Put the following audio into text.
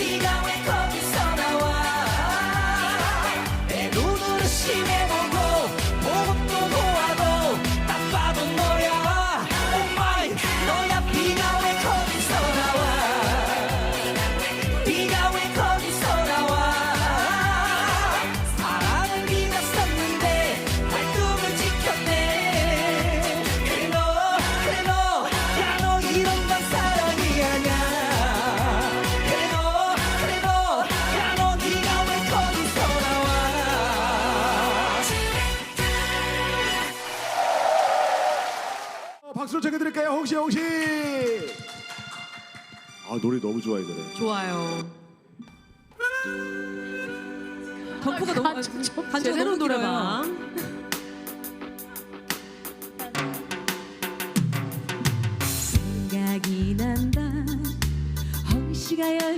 네가 어, 박수로 적어드릴까요? 홍시 홍시. 아 노래 너무 좋아 이 노래. 좋아요. 덩크가 너무 아, 간절로 제대로 노래방. 생각이 난다 홍시가 열